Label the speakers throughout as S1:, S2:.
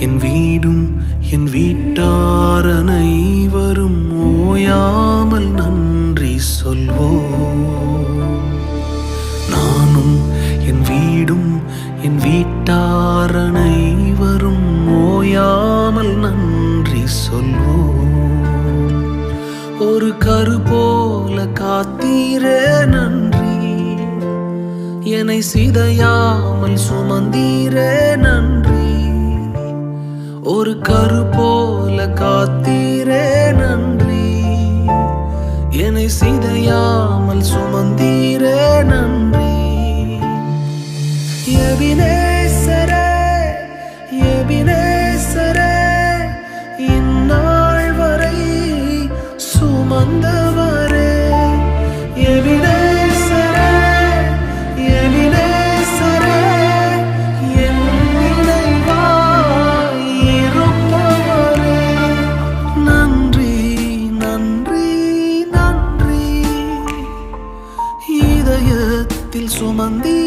S1: என் வீடும் என் வீட்டாரனை வரும் ஓயாமல் நன்றி சொல்வோ நானும் என் வீடும் என் வீட்டாரனை வரும் ஓயாமல் நன்றி சொல்வோ ஒரு கரு போல காத்தீரே நன்றி. என்னை சிதையாமல் சுமந்தீரே நன்றி. ஒரு கரு போல காத்தீரே நன்றி. என்னை சிதையாமல் சுமந்தீரே நன்றி. எவினே இதயத்தில்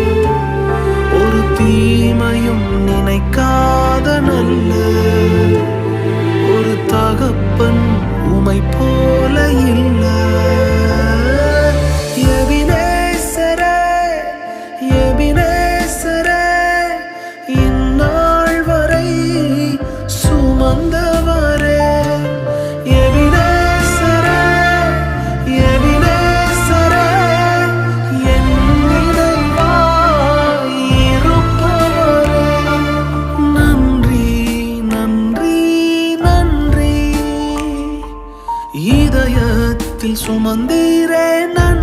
S1: உமை போல சுமந்தீரே நன்